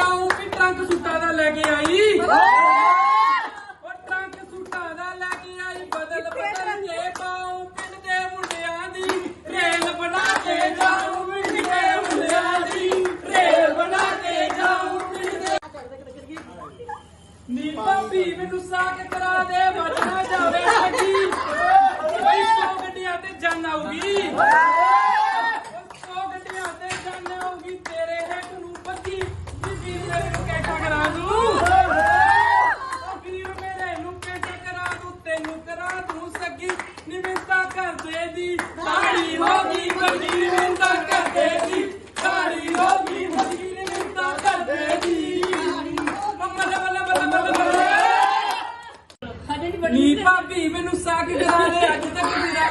ਨਾ ਉਹ ਵੀ ਟਰੰਕ ਸੂਟਾਂ ਦਾ ਲੈ ਕੇ ਆਈ। ਉਹ ਟਰੰਕ ਸੂਟਾਂ ਦਾ ਲੈ ਕੇ ਆਈ ਬਦਲ ਬਦਲ ਕੇ ਪਾਉ ਪਿੰਡ ਦੇ ਮੁੰਡਿਆਂ ਦੀ ਰੇਲ ਬਣਾ ਕੇ ਜਾਉ ਪਿੰਡ ਦੇ ਮੁੰਡਿਆਂ ਦੀ ਰੇਲ ਬਣਾ ਕੇ ਜਾਉ ਪਿੰਡ ਦੇ। ਨੀ ਭਾਬੀ ਮੈਨੂੰ ਸਾਕ ਕਰਾ ਦੇ ਮਰ ਜਾਵੇ ਸੱਗੀ ਬਈ ਸੌ ਗੱਡੀਆਂ ਤੇ ਜਾਨ ਆਉਗੀ ਕਰਦੇ ਦੀ ਸਾੜੀ ਹੋ ਗਈ ਵੱਡੀ ਨਿਮਿੰਤਾ ਕਰਦੇ ਦੀ ਸਾੜੀ ਹੋ ਗਈ ਵੱਡੀ ਨਿਮਿੰਤਾ ਕਰਦੇ ਦੀ ਬੱਲੇ ਬੱਲੇ ਬੱਲੇ ਬੱਲੇ। ਹਜੇ ਨਹੀਂ ਨੀ ਭਾਬੀ ਮੈਨੂੰ ਸਾਕ ਕਰਾ ਦੇ ਅੱਜ ਤੱਕ ਮੇਰਾ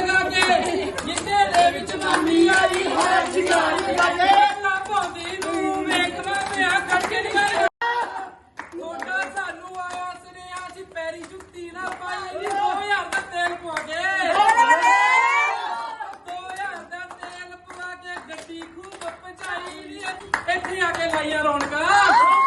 ਲਗਾ ਕੇ ਗਿੱਧੇ ਦੇ ਵਿੱਚ ਮਾਮੀ ਆਈ ਹਾਰ ਸ਼ਿੰਗਾਰ ਲਗਾ ਨਾ ਪਾਉਂਦੀ ਨੂੰ ਵੇਖ ਮਾਮਿਆ ਕੱਟੇ ਨਿਕਲ ਤੁਹਾਡਾ ਸਾਨੂੰ ਆਇਆ ਸੁਨੇਹਾ ਸੀ ਪੈਰੀ ਜੁੱਤੀ ਨਾ ਪਾਈ ਨੀ 2000 ਦਾ ਤੇਲ ਪਵਾ ਕੇ। 2000 ਦਾ ਤੇਲ ਪਵਾ ਕੇ ਗੱਡੀ ਖੂਬ ਪਚਾਈ ਨੀ। ਇੱਥੇ ਆ ਕੇ ਲਾਈਆਂ ਰੌਣਕਾਂ।